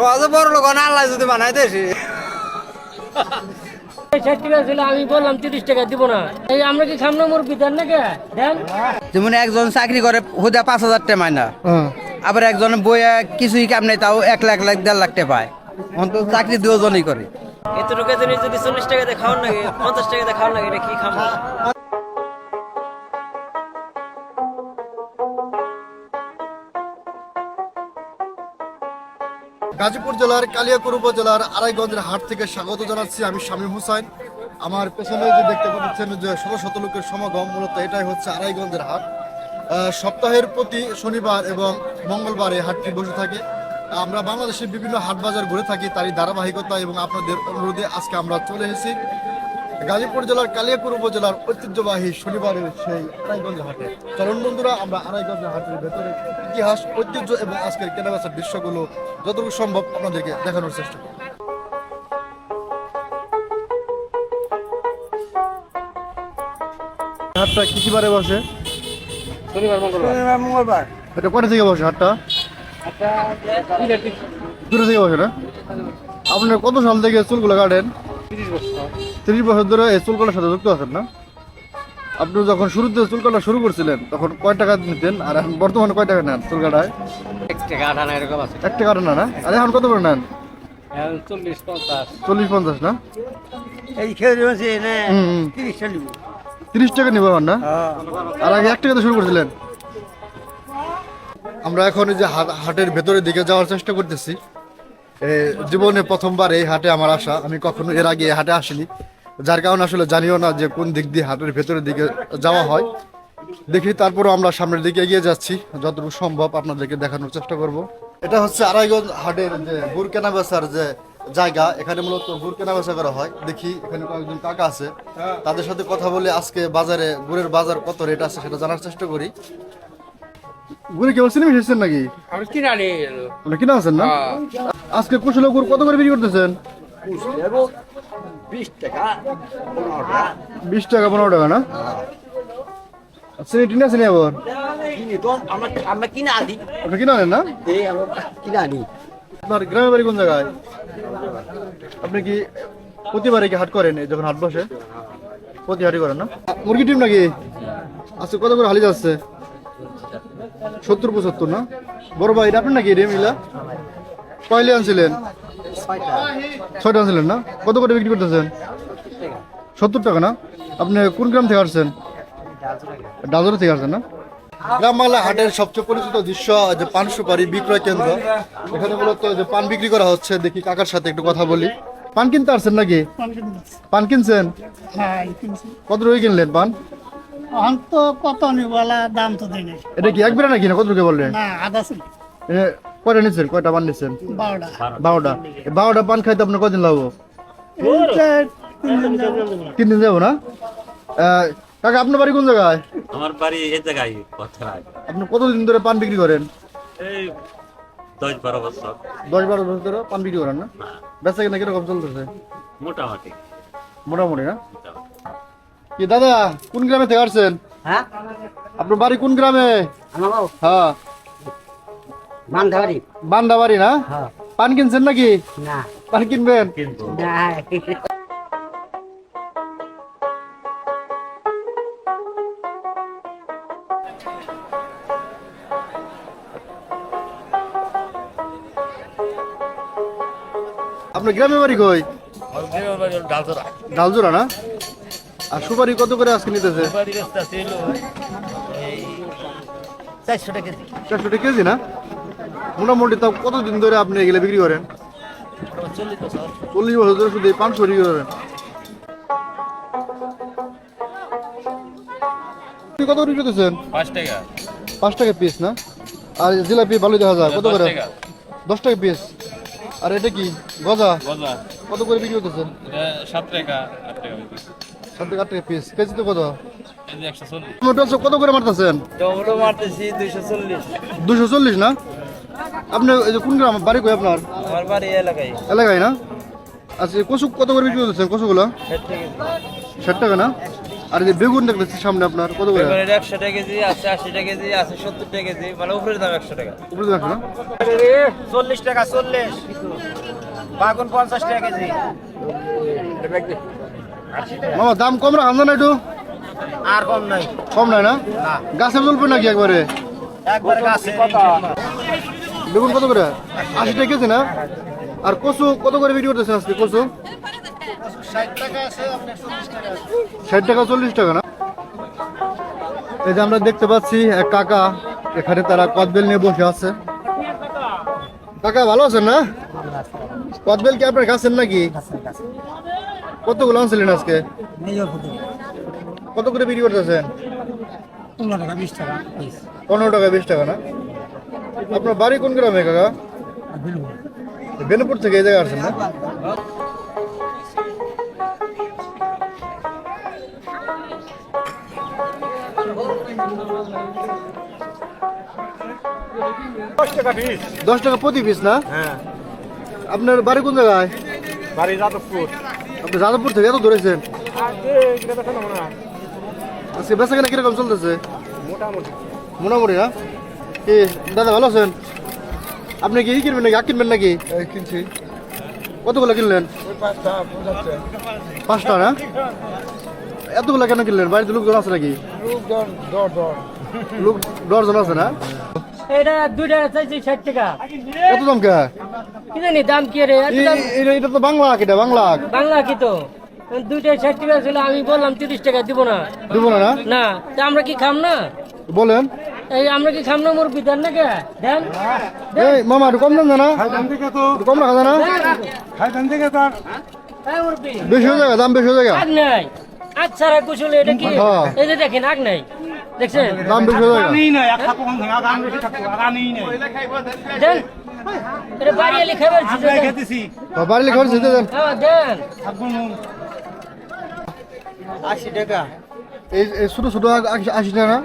সহজে বড় লোক আল্লাহ যদি বানাই দেশে আমি বললাম তিরিশ টাকা দিব না। এই আমরা কি সামনে মুরগি দেন নাকি? দেন। যেমন একজন চাকরি করে হুদা পাঁচ হাজার টাকা মাইনা। আবার একজন বইয়া কিছুই কাম নেই তাও এক লাখ লাখ দেড় লাখ টাকা পায়। অন্তত চাকরি দুজনই করে। এতটুকু যদি চল্লিশ টাকাতে খাওয়ার লাগে পঞ্চাশ টাকাতে খাওয়ার লাগে এটা কি খাব গাজীপুর জেলার কালিয়াকুর উপজেলার আড়াইগঞ্জের হাট থেকে স্বাগত জানাচ্ছি আমি শামীম হুসাইন আমার পেছনে যে দেখতে পাচ্ছেন যে শত শত লোকের সমাগম, মূলত এটাই হচ্ছে আড়াইগঞ্জের হাট। সপ্তাহের প্রতি শনিবার এবং মঙ্গলবার এই হাটটি বসে থাকে। আমরা বাংলাদেশের বিভিন্ন হাট বাজার ঘুরে থাকি, তারই ধারাবাহিকতা এবং আপনাদের অনুরোধে আজকে আমরা চলে এসেছি। গাজীপুর জেলার কালিয়াকুর উপজেলার ঐতিহ্যবাহী শনিবারের সেই আড়াইগঞ্জ হাটে। চলন বন্ধুরা আমরা আড়াইগঞ্জ হাটের ভেতরে ইতিহাস ঐতিহ্য এবং আজকের কেনাবেচার দৃশ্যগুলো যতটুকু সম্ভব আপনাদেরকে দেখানোর চেষ্টা করব। হাটটা কি কি বারে বসে মঙ্গলবার। এটা কটা থেকে বসে হাটটা? দূরে থেকে বসে না? আপনার কত সাল থেকে চুলগুলো কাটেন? তিরিশ বছর। ধরে এই চুল কাটার সাথে যুক্ত আছেন না? আপনি যখন শুরুতে চুল কাটা শুরু করছিলেন তখন কয় টাকা নিতেন? আর এখন বর্তমানে কয় টাকা নেন চুল কাটায় এক টাকা আঠানা এরকম আছে। এক টাকা না না? আর এখন কত করে নেন? চল্লিশ পঞ্চাশ। চল্লিশ পঞ্চাশ না? এই খেয়ে। তিরিশ টাকা নিবো। না? আর আগে এক টাকাতে শুরু করছিলেন? আমরা এখন এই যে হাট- হাটের ভেতরের দিকে যাওয়ার চেষ্টা করতেছি। এ, জীবনে প্রথমবার এই হাটে আমার আসা। আমি কখনো এর আগে হাটে আসিনি। যার কারণে আসলে জানিও না যে কোন দিক দিয়ে হাটের ভেতরের দিকে যাওয়া হয়। দেখি তারপরও আমরা সামনের দিকে এগিয়ে যাচ্ছি যতটুকু সম্ভব আপনাদেরকে দেখানোর চেষ্টা করব। এটা হচ্ছে আড়াইগঞ্জ হাটের যে গুড় কেনা বেচার যে জায়গা এখানে মূলত গুড় কেনা বেচা করা হয়। দেখি এখানে কয়েকজন কাকা আছে তাদের সাথে কথা বলে আজকে বাজারে গুড়ের বাজার কত রেট আছে সেটা জানার চেষ্টা করি। গুড়ে কেবল সিনেমা এসেছেন নাকি? আমি কিনা কিনা আছেন না? আজকে কুশল গুড় কত করে বিক্রি করতেছেন? বিশ টাকা বিশ টাকা পনেরো টাকা না? চিনি টিনি আছে নি আবার? কিনি তো আমরা আমরা কিনা আদি আপনি কিনা আনেন না? এই আমরা কিনা আনি। আপনার গ্রামের বাড়ি কোন জায়গায়? আপনি কি প্রতিবারে কি হাট করেন যখন হাট বসে? প্রতি হাটই করেন না? মুরগি টিম নাকি? আজকে কত করে হালি যাচ্ছে? সত্তর পঁচাত্তর না? বড় ভাই এটা আপনার নাকি কয়লে আনছিলেন? ছয়টা আনছিলেন না? কত করে বিক্রি করতেছেন? সত্তর টাকা না? আপনি কোন গ্রাম থেকে আসছেন? ডাজরা থেকে আসছেন না? গ্রাম বাংলা হাটের সবচেয়ে পরিচিত দৃশ্য যে পান সুপারি বিক্রয় কেন্দ্র। এখানে মূলত যে পান বিক্রি করা হচ্ছে দেখি কাকার সাথে একটু কথা বলি। পান কিনতে আসছেন নাকি? পান কিনছেন? হ্যাঁ কত রয়ে কিনলেন পান? কত নিবলা দাম তো দিনে এটা কি এক বেড়া নাকি না? কত রুকে বললেন? না কয়টা নিচ্ছেন কয়টা পান নিচ্ছেন বারোটা। বারোটা। পান খাইতে আপনার কদিন লাগবো? তিন দিন যাব। না? কাকা আপনার বাড়ি কোন জায়গায়? আমার বাড়ি এই জায়গায় আপনি কতদিন ধরে পান বিক্রি করেন? এই দশ বারো বছর। দশ বারো বছর ধরে পান বিক্রি করেন না? বেচা কিনা কীরকম চলতেছে? মোটামুটি। মোটামুটি না? কি দাদা কোন গ্রামে থেকে আসছেন? হ্যাঁ? আপনার বাড়ি কোন গ্রামে? আমার হ্যাঁ। মানধারি বান্দাবাড়ি না? হ্যাঁ। পান কিনছেন নাকি? না। পান কিনবেন? আপনার গ্রামে বাড়ি কই? ডালজোড়া না? আর সুপারি কত করে আজকে নিতেছে? চারশো টাকা কেজি না? মোটামুটি তাও কতদিন ধরে আপনি এগুলো বিক্রি করেন? চল্লিশ বছর ধরে শুধু এই পাঁচশো বিক্রি করেন কত করে করতেছেন পাঁচ টাকা। পাঁচ টাকা পিস না? আর জিলাপি ভালো দেখা যায় কত করে? দশ টাকা পিস আর এটা কি? গজা? গজা। কত করে বিক্রি করতেছেন? সাত টাকা আট টাকা সাত টাকা আট টাকা পিস কেজি তো কত টমেটো করে মারতেছেন? টমেটো মারতেছি দুইশো চল্লিশ। দুশো চল্লিশ না? আপনি এই যে কোন গ্রাম? বাড়ি কই আপনার? আমার বাড়ি এলাকায়। এলাকায় না? আচ্ছা কচু কত করে বিক্রি করতেছেন কচুগুলো? ষাট টাকা না? আর এই যে বেগুন দেখতেছি সামনে আপনার কত করে? বেগুনের একশো টাকা কেজি আছে আশি টাকা কেজি আছে সত্তর টাকা কেজি মানে উপরের দাম একশো টাকা। উপরে দেখো না? চল্লিশ টাকা চল্লিশ। বাগুন পঞ্চাশ টাকা কেজি। মামা দাম কম রাখান না একটু? আর কম নাই। কম নাই না? গাছে চলবে নাকি একবারে? একবারে গাছে বেগুন কত করে? আশি টাকা কেজি না? আর কচু কত করে বিক্রি করতেছেন আজকে? কচু? ষাট টাকা চল্লিশ টাকা না? এই যে আমরা দেখতে পাচ্ছি এক কাকা এখানে তারা কদবেল নিয়ে বসে আছে। কাকা ভালো আছেন না? কদবেল কি আপনার গাছের নাকি? কতগুলো আনছিলেন আজকে? কত করে বিক্রি করতেছেন? পনেরো টাকা বিশ টাকা না? আপনার বাড়ি কোন গ্রামে কাকা? বেনপুর থেকে এই জায়গায় আসছেন না? দশ টাকা প্রতি পিস না? আপনার বাড়ি কোন জায়গায়? বাড়ি যাদবপুর। আপনি যাদবপুর থেকে এত ধরেছেন আজকে বেচা কেনা কীরকম চলতেছে? মোটামুটি। মোটামুটি না? কি দাদা ভালো আছেন? আপনি কি ই কিনবেন নাকি আখ কিনবেন নাকি? কিনছি। কতগুলো কিনলেন? পাঁচটা না? এতগুলো কেন কিনলেন? বাড়িতে লোকজন আছে নাকি? লোক দশজন আছে না? এটা দুইটা চাইছি ষাট টাকা। এত দাম কে? কি জানি দাম কি রে? এটা তো বাংলা এটা বাংলা বাংলা কি তো। দুইটা ষাট টাকা ছিল আমি বললাম তিরিশ টাকা দিব না। দিব না না? না তা আমরা কি খাম না? বলেন। এই আমরা কি খাম না মুরব্বী দেন না কে দেন। এই মামা কম দাম না একটু কম রাখা যায় না। এই মুরব্বী। বেশি হয়ে যায় দাম বেশি হয়ে যায় আগ নাই। আগ ছাড়া কুশলে এটা কি? হ্যাঁ। এই যে দেখেন আগ নাই। দেখছেন? দাম বেশি হয়ে যায় দেন। এটা বাড়ি এলে খাবার বাড়ি লেখা হচ্ছে দেন। হ্যাঁ দেন। আশি টাকা। এই ছোট ছোট আখ আশি- আশি টাকা না?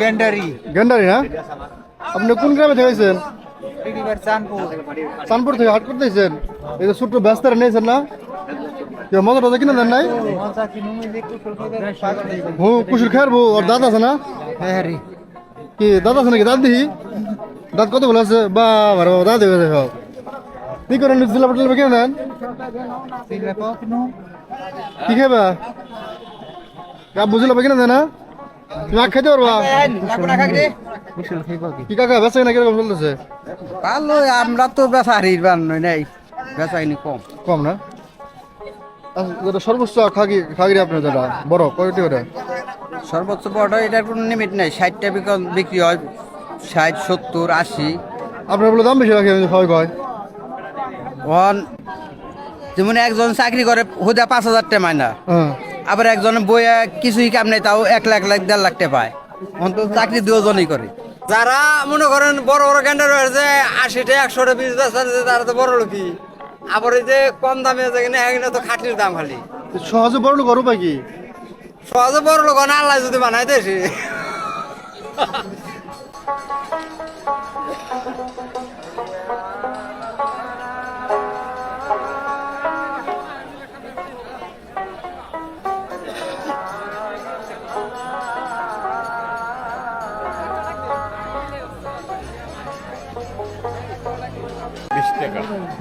গ্যান্ডারি গেন্ডারি। না? আপনি কোন গ্রামে থেকেছেন? চানপুর থেকে হাট করতেছেন? এই যে ছোট্ট ব্যস্তারা নিয়েছেন না? মজা টজা কিনে দেন নাই? হু কুশুর খেয়ার বউ ওর দাঁত আছে না? কি দাঁত আছে নাকি? দাঁত দিহি দাঁত কতগুলো আছে? বা বাবা দাঁত হয়ে গেছে সব কি করেন জিলা পটল কিনে দেন? কি খাবে বুঝলে কিনে দেন না? তুমি খাইতে পারবা? কি কাকা বেচা কিনা কীরকম চলতেছে? ভালো আমরা তো বেচা হারির বান্নই নাই বেচাইনি কম। কম না? আচ্ছা, যেটা সর্বোচ্চ খাগি খাগিরি আপনার যেটা বড় কয়টি ওটা সর্বোচ্চ বড় এটার কোনো লিমিট নাই ষাটটা বিক- বিক্রি হয় ষাট সত্তর আশি। আপনার বলে দাম বেশি রাখে হয় কয় যেমন একজন চাকরি করে হুদা পাঁচ হাজার টাকা মাইনা। হ্যাঁ। আবার একজন বইয়া কিছুই কাম নেই তাও এক লাখ লাখ দেড় লাখ টাকা পায়। অন্তত চাকরি দুজনই করে। যারা মনে করেন বড় বড় ক্যান্ডার রয়েছে আশিটা একশোটা বিশ বেচা তারা তো বড় লোকই। আবার এই যে কম দামে যেখানে এখানে তো খাটির দাম খালি। সহজে বড় লোক আরও পাই কি? সহজে বড় লোক না আল্লাহ যদি বানাই দেশে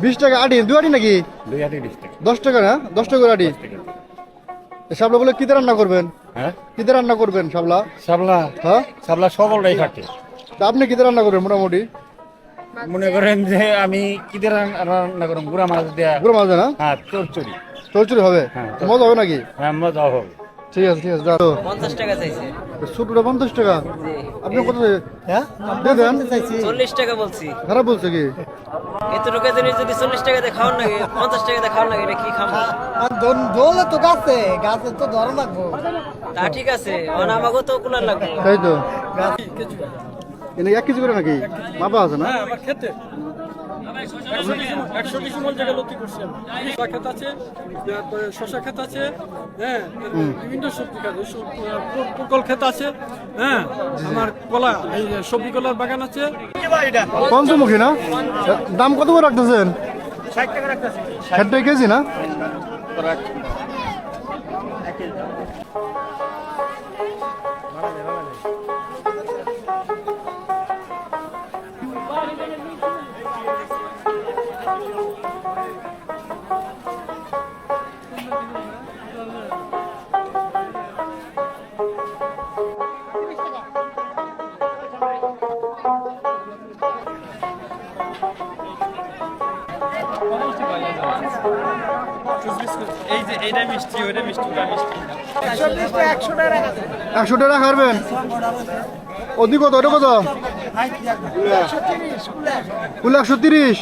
বিশ টাকা আটি দু আটি নাকি? দশ টাকা না? দশ টাকা আটি? শাবলা বলে কিতে রান্না করবেন? হ্যাঁ? কিতে রান্না করবেন শাবলা সাবলা হ্যাঁ? সাবলা সকলটাই থাকে তা আপনি কিতে রান্না করবেন মোটামুটি? মনে করেন যে আমি কিদের রান্না করুন গুড়া মাছ দেয়া। গুঁড়ো মাছ না? হ্যাঁ চরচড়ি। চলচুরি হবে? হ্যাঁ। মজা হবে নাকি? হ্যাঁ মজা হবে। ঠিক আছে ঠিক আছে যাও পঞ্চাশ টাকা চাইছে। ছোটটা পঞ্চাশ টাকা? আপনি কত হ্যাঁ? দিয়ে দেন। চল্লিশ টাকা বলছি। খারাপ বলছে কি? এতটুকু জিনিস যদি চল্লিশ টাকাতে খাওয়ান লাগে পঞ্চাশ টাকাতে খাওয়ান লাগে এটা কি খাব দোলে তো গাছে গাছে তো ধরা লাগবো। তা ঠিক আছে মানে আমাকেও তো কুলার লাগবে। তাই তো। এনে এক কেজি করে নাকি? মাপা আছে না? একশো জায়গা ক্ষেত আছে তারপরে শশা ক্ষেত আছে হ্যাঁ বিভিন্ন সবজি ক্ষেত আছে হ্যাঁ আমার কলা এই সবজি কলার বাগান আছে। পঞ্চমুখী না? দাম কত করে রাখতেছেন? ষাট টাকা কেজি না? একশো টাকা খাবেন ওদি কত ওটা কত? কুল একশো তিরিশ।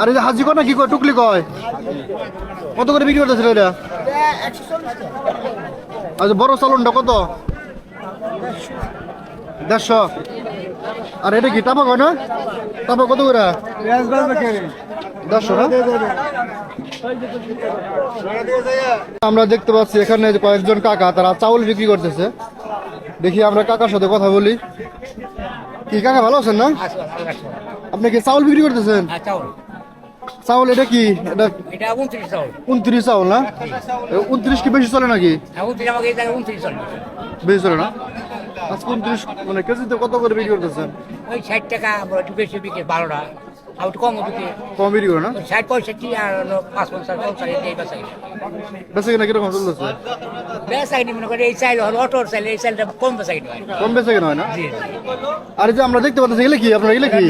আর এই যে হাজি কয় না, কি কয়, টুকলি কয়? কত করে বিক্রি করতেছিল এটা? আচ্ছা বড় সালনটা কত? দেড়শো। আর এটা কি টাপা কয় না? টাপা কত করে? দেড়শো না আমরা দেখতে পাচ্ছি এখানে যে কয়েকজন কাকা তারা চাউল বিক্রি করতেছে। দেখি আমরা কাকার সাথে কথা বলি। কি কাকা ভালো আছেন না? আপনি কি চাউল বিক্রি করতেছেন? চাউল। এটা কি? এটা উনত্রিশ চাউল। না? উনত্রিশ কি বেশি চলে নাকি? হ্যাঁ বেশি চলে না? আজকে উনত্রিশ মানে কেজিতে কত করে বিক্রি করতেছেন? ওই ষাট টাকা একটু বেশি বিক্রি বারোটা। আর একটু কম বিক্রি কম বিক্রি করে না? ষাট পঁয়ষট্টি আর পাঁচ পঞ্চাশ পঞ্চাশ এই বেচা বেশি কিনা কীরকম চলতেছে? বেচা কিনি মনে করে এই চাইল হলো অটোর চাইলে এই চাইলটা কম বেচা কিনি কম বেশি কিনা হয় না? আর যে আমরা দেখতে পাচ্ছি এগুলো কি? আপনার এগুলো কি?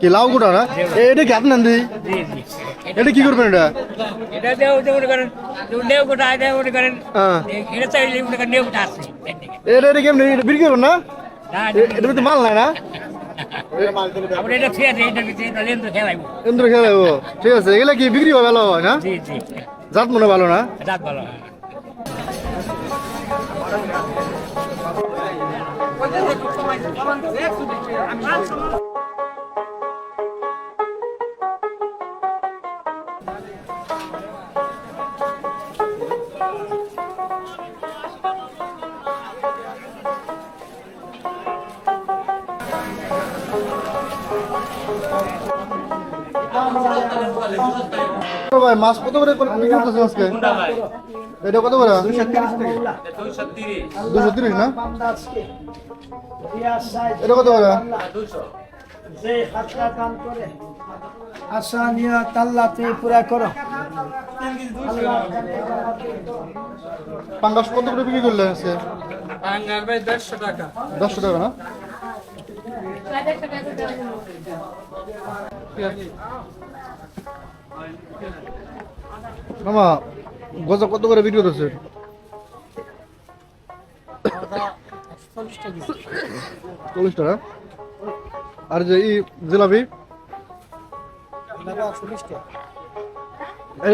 কি লাউ গোটা না? এটা কি আপনার দি? এটা কি করবেন এটা? এটা যে মনে করেন নেউ গোটা এটা মনে করেন হ্যাঁ। এটা চাইলে মনে করেন নেউ গোটা আছে এটা এটা কেমন বিক্রি করবেন না? না এটা তো মাল নাই না? খেয়ে ইন্দ্র খেলে ঠিক আছে এগুলো কি বিক্রি হবে ভালো হয় না? জি জি। জাত মনে ভালো না? জাত ভালো ও ভাই মাছ কত করে করে বিক্রি করতেছে আজকে? এটা কত করে? দুশো তিরিশ না? এটা কত করে? আশা নিয়ে তাল্লাতে পুরা করো। পাঙ্গাস কত করে বিক্রি করলেন আজকে? আঙ্গার ভাই দেড়শো টাকা। দশশো টাকা না? মামা গজা কত করে বিক্রি করতেছে চল্লিশ টাকা আর যে ই জিলাপি?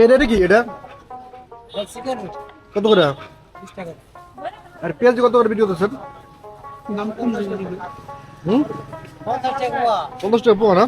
এটা কি এটা? কত করে? আর পেঁয়াজ কত করে বিক্রি করতেছেন পঞ্চাশ টাকা পোয়া না?